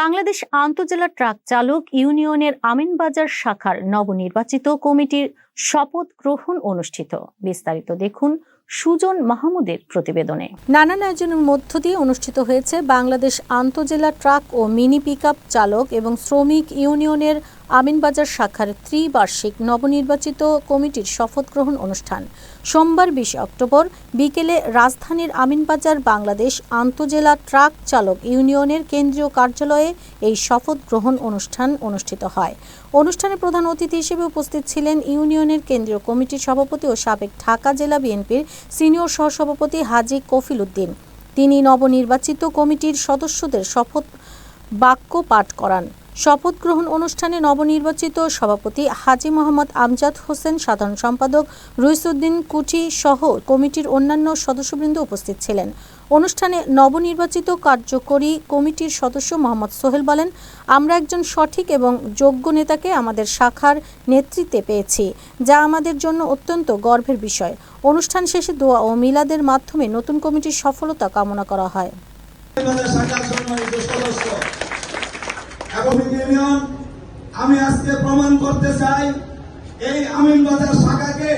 বাংলাদেশ আন্তজেলা ট্রাক চালক ইউনিয়নের আমিনবাজার শাখার নবনির্বাচিত কমিটির শপথ গ্রহণ অনুষ্ঠিত। বিস্তারিত দেখুন সুজন মাহমুদের প্রতিবেদনে। নানান আয়োজনের মধ্য দিয়ে অনুষ্ঠিত হয়েছে বাংলাদেশ আন্তজেলা ট্রাক ও মিনি পিকআপ চালক এবং শ্রমিক ইউনিয়নের আমিনবাজার শাখার ত্রিবার্ষিক নবনির্বাচিত কমিটির শপথ গ্রহণ অনুষ্ঠান। সোমবার বিশে অক্টোবর বিকেলে রাজধানীর আমিনবাজার বাংলাদেশ আন্তজেলা ট্রাক চালক ইউনিয়নের কেন্দ্রীয় কার্যালয়ে এই শপথ গ্রহণ অনুষ্ঠান অনুষ্ঠিত হয়। অনুষ্ঠানে প্রধান অতিথি হিসেবে উপস্থিত ছিলেন ইউনিয়নের কেন্দ্রীয় কমিটির সভাপতি ও সাবেক ঢাকা জেলা বিএনপির সিনিয়র সহসভাপতি হাজি কফিল উদ্দিন। তিনি নবনির্বাচিত কমিটির সদস্যদের শপথ বাক্য পাঠ করান। শপথ গ্রহণ অনুষ্ঠানে নবনির্বাচিত সভাপতি হাজি মোহাম্মদ আমজাদ হোসেন, সাধারণ সম্পাদক রইসুদ্দিন কুচি সহ কমিটির অন্যান্য সদস্যবৃন্দ উপস্থিত ছিলেন। অনুষ্ঠানে নবনির্বাচিত কার্যকরী কমিটির সদস্য মোহাম্মদ সোহেল বলেন, আমরা একজন সঠিক এবং যোগ্য নেতাকে আমাদের শাখার নেতৃত্বে পেয়েছি, যা আমাদের জন্য অত্যন্ত গর্বের বিষয়। অনুষ্ঠান শেষে দোয়া ও মিলাদের মাধ্যমে নতুন কমিটির সফলতা কামনা করা হয় আমাদের শাখার সম্মানিত সদস্য এবং ইউনিয়ন, আমি আজকে প্রমাণ করতে চাই, এই আমিন বাজার শাখাকে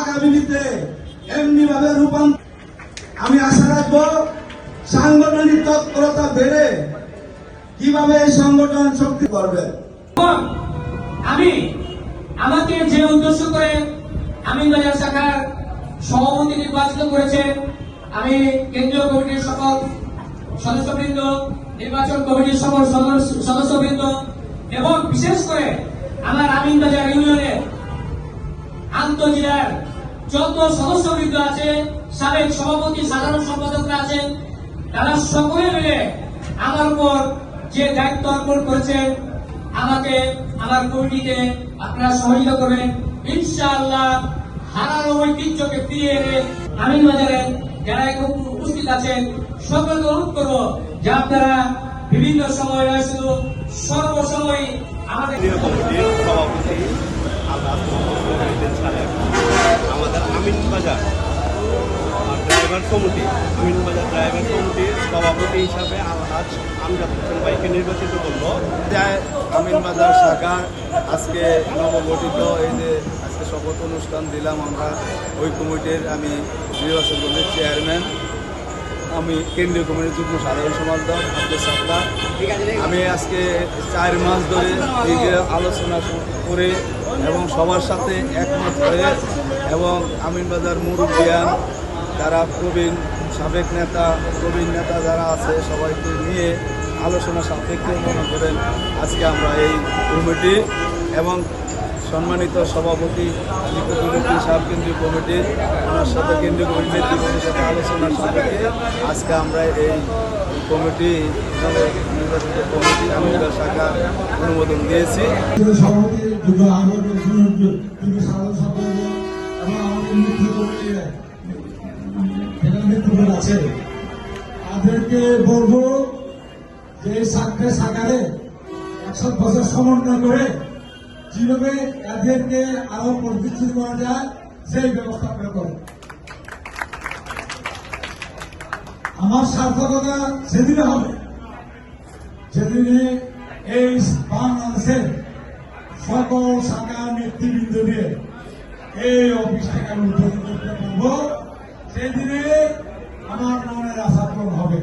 আগামী দিতে এমনি ভাবে রূপান্তর আমি আশা রাখব সাংগঠনিক তৎপরতা বেড়ে কীভাবে এই সংগঠন শক্তি করবে। আমি আমাকে যে উদ্দেশ্য করে আমিনবাজার শাখার সভাপতি নির্বাচিত করেছে আমি কেন্দ্রীয় কমিটির সকল সদস্যবৃন্দ, নির্বাচন কমিটির সকল সদস্যবৃন্দ, এবং বিশেষ করে আমার আমিনবাজার ইউনিয়নের আন্তজেলার যত সদস্যবৃন্দ আছে, সাবেক সভাপতি, সাধারণ সম্পাদকরা আছেন, তারা সকলে মিলে আমার উপর যে দায়িত্ব অর্পণ করেছেন, আমাকে আমার কমিটিতে আপনারা সহযোগিতা করবেন। ইনশাআল্লাহ হারানো ঐতিহ্যকে ফিরিয়ে এনে আমিন বাজারে যারা উপস্থিত আছেন সকলকে অনুরোধ করব যে আপনারা বিভিন্ন সময় নয় শুধু সর্বসময় আমাদের আমিন বাজার ড্রাইভার কমিটি আমিন বাজার ড্রাইভার কমিটির সভাপতি হিসাবে আলহাজ আমজাদ হোসেন ভাইকে নির্বাচিত করল আমিন বাজার শাখা আজকে নবগঠিত এই যে আজকে শপথ অনুষ্ঠান দিলাম আমরা ওই কমিটির আমি নির্বাচন কমিটির চেয়ারম্যান আমি কেন্দ্রীয় কমিটির যুগ্ম সাধারণ সম্পাদক আব্দুল সাত্তার আমি আজকে চার মাস ধরে আলোচনা করে এবং সবার সাথে একমত হয়ে এবং আমিনবাজার মুরুবিয়ান যারা প্রবীণ সাবেক নেতা, প্রবীণ নেতা যারা আছে, সবাইকে নিয়ে আলোচনা সাপেক্ষে মনে করেন আজকে আমরা এই কমিটি এবং সম্মানিত সভাপতি কমিটি সাব কেন্দ্রীয় কমিটির, ওনার সাথে কেন্দ্রীয় কমিটির নেতৃত্বের সাথে আলোচনার সাপেক্ষে আজকে আমরা এই কমিটি নির্বাচিত কমিটি আমরা শাখা অনুমোদন দিয়েছি। আছে সাকারে একশো বছর সমন্বয় করে কীভাবে এদেরকে আরও প্রতিষ্ঠিত করা যায়, সেই ব্যবস্থা আপনারা করেন আমার সার্থকতা সেদিনে হবে, যেদিনে এই বাংলাদেশের সকল শাখা নেতৃবৃন্দ দিয়ে এই অফিস থেকে আমি উদ্বোধন করতে পারব সেদিনে আমার মনের আশা হবে।